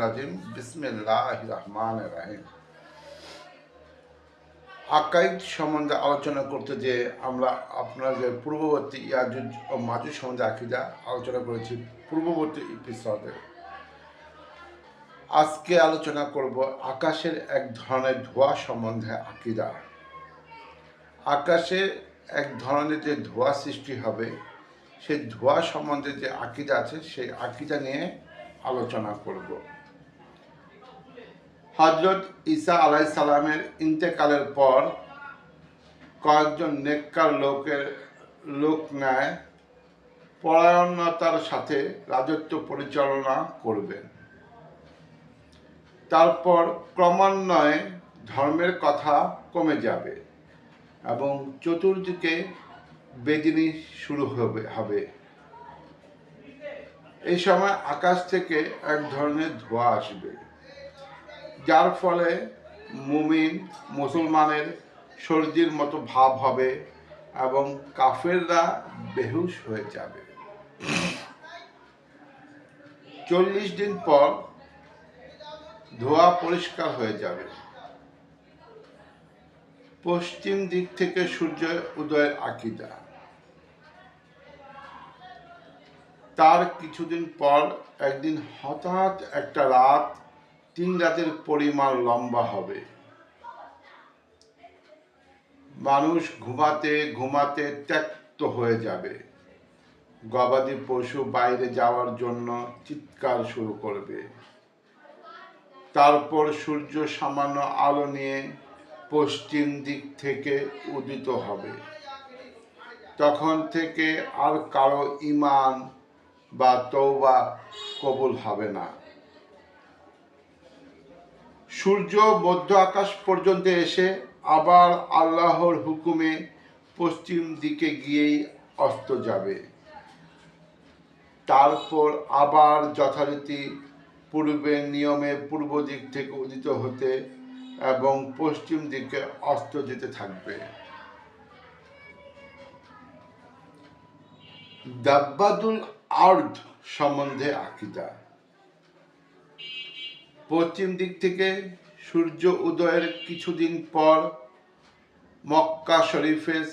রাজিম বিসমিল্লাহ রহমান রাহিম আকাইদ সম্বন্ধে আলোচনা করতে যে আমরা আপনাদের পূর্ববর্তী ইয়াজুজ ও মাজুজ সম্বন্ধে আকিদা আলোচনা করেছি পূর্ববর্তী এপিসোডে আজকে আলোচনা করব আকাশের এক ধরনের ধোঁয়া সম্বন্ধে আকিদা। আকাশে এক ধরনের যে ধোঁয়া সৃষ্টি হবে সেই ধোঁয়া সম্বন্ধে যে আকিদা আছে, সেই আকিদা নিয়ে আলোচনা করব। হজরত ঈসা আলাই সালামের ইন্তেকালের পর কয়েকজন নেককার লোকের লোক নেয় পরায়ণতার সাথে রাজত্ব পরিচালনা করবেন তারপর ক্রমান্বয়ে ধর্মের কথা কমে যাবে এবং চতুর্দিকে বেদিনী শুরু হবে হবে। এই সময় আকাশ থেকে এক ধরনের ধোঁয়া আসবে। যার ফলে মুমিন, মুসলমানের সর্দির মতো ভাব হবে এবং কাফেররা বেহুশ হয়ে যাবে। চল্লিশ দিন পর ধোঁয়া পরিষ্কার হয়ে যাবে। পশ্চিম দিক থেকে সূর্য উদয়ের আকিদা। তার কিছুদিন পর একদিন হঠাৎ একটা রাত তিন রাতের পরিমাণ লম্বা হবে। মানুষ ঘুমাতে ঘুমাতে ত্যক্ত হয়ে যাবে। গবাদি পশু বাইরে যাওয়ার জন্য চিৎকার শুরু করবে। তারপর সূর্য সামান্য আলো নিয়ে পশ্চিম দিক থেকে উদিত হবে। তখন থেকে আর কারও ইমান বা তৌবা কবুল হবে না। সূর্য মধ্য আকাশ পর্যন্ত এসে আবার আল্লাহর হুকুমে পশ্চিম দিকে গিয়েই অস্ত যাবে। তারপর আবার যথারীতি পূর্বের নিয়মে পূর্ব দিক থেকে উদিত হতে এবং পশ্চিম দিকে অস্ত যেতে থাকবে। দাব্বাদুল আর্দ সম্বন্ধে আকিদা পশ্চিম দিক থেকে সূর্য উদয়ের কিছুদিন পর মক্কা শরীফের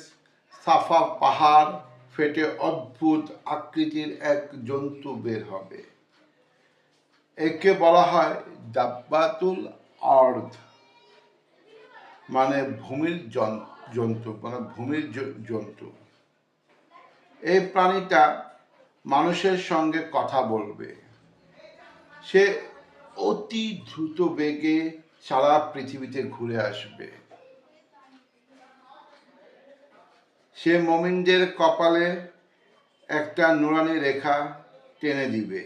সাফা পাহাড় ফেটে অদ্ভুত আকৃতির এক জন্তু বের হবে। একে বলা হয় দাব্বাতুল আর্দ। মানে ভূমির জন্তু মানে ভূমির জন্তু। এই প্রাণীটা মানুষের সঙ্গে কথা বলবে। সে অতি দ্রুত বেগে সারা পৃথিবীতে ঘুরে আসবে। সে মমিনদের কপালে একটা নুরানি রেখা টেনে দিবে,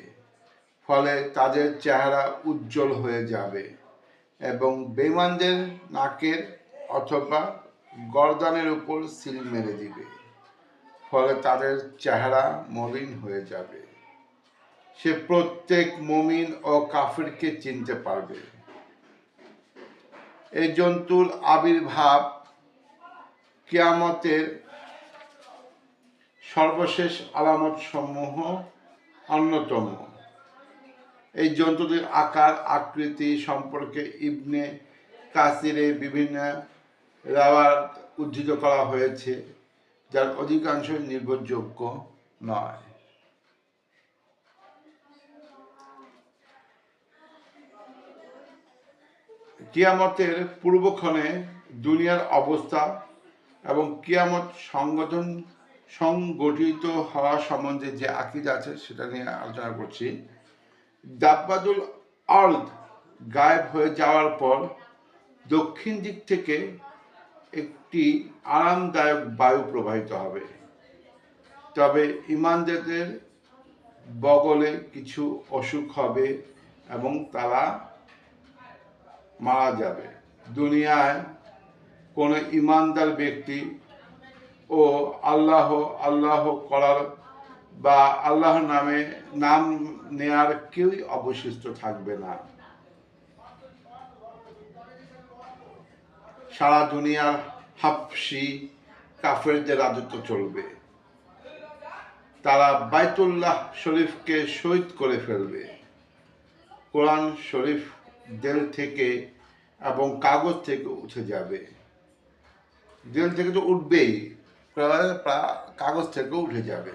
ফলে তাদের চেহারা উজ্জ্বল হয়ে যাবে এবং বেমানদের নাকের অথবা গর্দানের উপর সিল মেরে দিবে। ফলে তাদের চেহারা মলিন হয়ে যাবে। সে প্রত্যেক মমিন ও কাফিরকে চিনতে পারবে। এই জন্তুর আবির্ভাব কিয়ামতের সর্বশেষ আলামত সমূহ অন্যতম। এই জন্তুটির আকার, আকৃতি সম্পর্কে ইবনে কাসিরে বিভিন্ন রাওয়ার উদ্ধৃত করা হয়েছে। যার অধিকাংশ নির্ভরযোগ্য নয়। কিয়ামতের পূর্বক্ষণে দুনিয়ার অবস্থা এবং কিয়ামত সংগঠন সংগঠিত হওয়া সম্বন্ধে যে আকিদা আছে সেটা নিয়ে আলোচনা করছি। দাব্বাদুল আর্দ গায়েব হয়ে যাওয়ার পর দক্ষিণ দিক থেকে একটি আরামদায়ক বায়ু প্রবাহিত হবে। তবে ইমানদারদের বগলে কিছু অসুখ হবে এবং তারা মারা যাবে। দুনিয়ায় কোনো ইমানদার ব্যক্তি ও আল্লাহ আল্লাহ করার বা আল্লাহর নামে নাম নেয়ার কেউই অবশিষ্ট থাকবে না। সারা দুনিয়ার হাফসি কাফেরদের রাজত্ব চলবে। তারা বাইতুল্লাহ শরীফকে শহীদ করে ফেলবে। কোরআন শরীফ দেল থেকে এবং কাগজ থেকে উঠে যাবে। দেল থেকে তো উঠবেই কাগজ থেকে উঠে যাবে।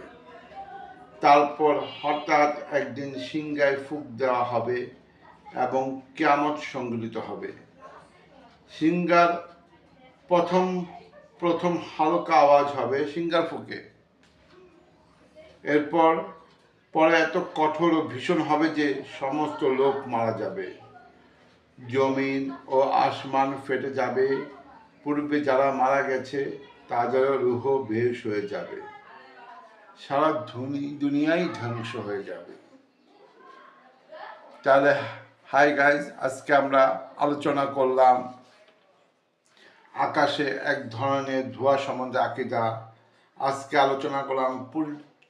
তারপর হঠাৎ একদিন সিংগায় ফুক দেওয়া হবে এবং কেয়ামত সংগঠিত হবে। সিঙ্গার প্রথম প্রথম হালকা আওয়াজ হবে সিঙ্গার ফুকে। এরপর, পরে এত কঠোর ও ভীষণ হবে যে সমস্ত লোক মারা যাবে। জমিন ও আসমান ফেটে যাবে। পূর্বে যারা মারা গেছে, তা তাদের রুহ বেশ হয়ে যাবে। সারা ধুনি, দুনিয়াই ধ্বংস হয়ে যাবে। তাহলে হাই গাইজ আজকে আমরা আলোচনা করলাম আকাশে এক ধরনের ধোঁয়া সম্বন্ধে আকিদা। আজকে আলোচনা করলাম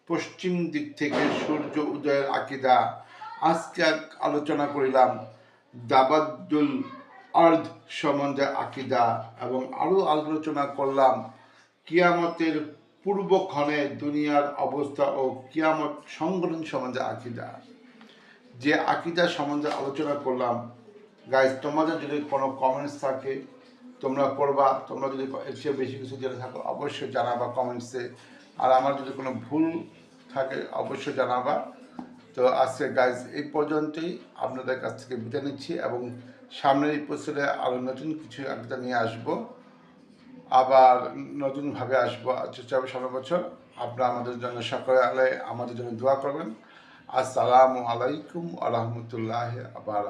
পশ্চিম দিক থেকে সূর্য উদয়ের আকিদা। আজকে আলোচনা করিলাম দাবাদুল আর্ধ সম্বন্ধে আকিদা এবং আরও আলোচনা করলাম কিয়ামতের পূর্বক্ষণে দুনিয়ার অবস্থা ও কিয়ামত সংগঠন সম্বন্ধে আকিদা। যে আকিদা সম্বন্ধে আলোচনা করলাম গাইজ তোমাদের যদি কোনো কমেন্টস থাকে তোমরা করবা তোমরা যদি এর চেয়ে বেশি কিছু জেনে থাকো, অবশ্যই জানাবা কমেন্টসে আর আমার যদি কোনো ভুল থাকে, অবশ্যই জানাবা। তো আজকে গাইজ এই পর্যন্তই। আপনাদের কাছ থেকে বিদায় নিচ্ছি এবং সামনের এপিসোডে আরও নতুন কিছু আকিদা নিয়ে আসব। আবার নতুনভাবে আসব। চেষ্টা হবে সামনের বছর। আপনারা আমাদের জন্য সকলে আমাদের জন্য দোয়া করবেন। আসসালামু আলাইকুম আ আবার